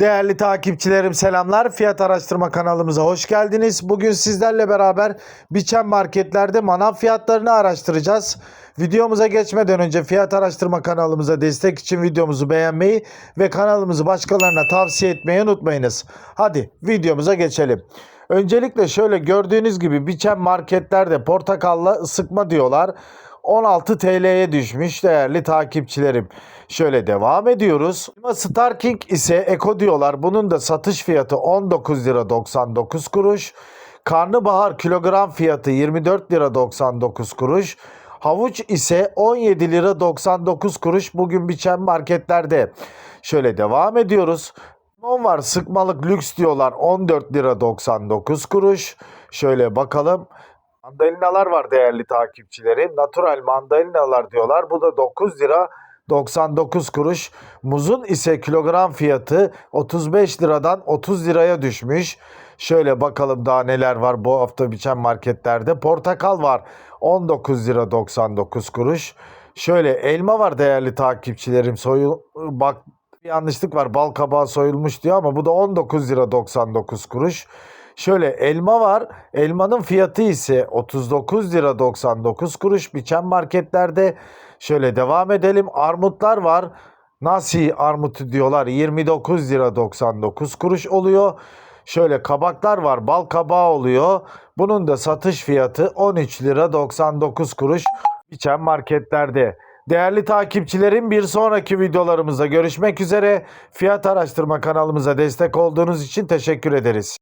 Değerli takipçilerim selamlar. Fiyat araştırma kanalımıza hoş geldiniz. Bugün sizlerle beraber biçen marketlerde manav fiyatlarını araştıracağız. Videomuza geçmeden önce fiyat araştırma kanalımıza destek için videomuzu beğenmeyi ve kanalımızı başkalarına tavsiye etmeyi unutmayınız. Hadi videomuza geçelim. Öncelikle şöyle gördüğünüz gibi biçen marketlerde portakalla ısıkma diyorlar. 16 TL'ye düşmüş değerli takipçilerim. Şöyle devam ediyoruz. Elma Starking ise Eko diyorlar. Bunun da satış fiyatı 19 lira 99 kuruş. Karnabahar kilogram fiyatı 24 lira 99 kuruş. Havuç ise 17 lira 99 kuruş bugün biçen marketlerde. Şöyle devam ediyoruz. Limon var sıkmalık lüks diyorlar 14 lira 99 kuruş. Şöyle bakalım. Mandalinalar var değerli takipçilerim. Natural mandalinalar diyorlar. Bu da 9 lira 99 kuruş. Muzun ise kilogram fiyatı 35 liradan 30 liraya düşmüş. Şöyle bakalım daha neler var bu hafta biçen marketlerde. Portakal var 19 lira 99 kuruş. Şöyle elma var değerli takipçilerim. Soyul bak bir yanlışlık var. Bal kabağı soyulmuş diyor ama bu da 19 lira 99 kuruş. Şöyle elma var. Elmanın fiyatı ise 39 lira 99 kuruş biçen marketlerde. Şöyle devam edelim. Armutlar var. Nasi armutu diyorlar 29 lira 99 kuruş oluyor. Şöyle kabaklar var. Bal kabağı oluyor. Bunun da satış fiyatı 13 lira 99 kuruş biçen marketlerde. Değerli takipçilerim bir sonraki videolarımızda görüşmek üzere. Fiyat araştırma kanalımıza destek olduğunuz için teşekkür ederiz.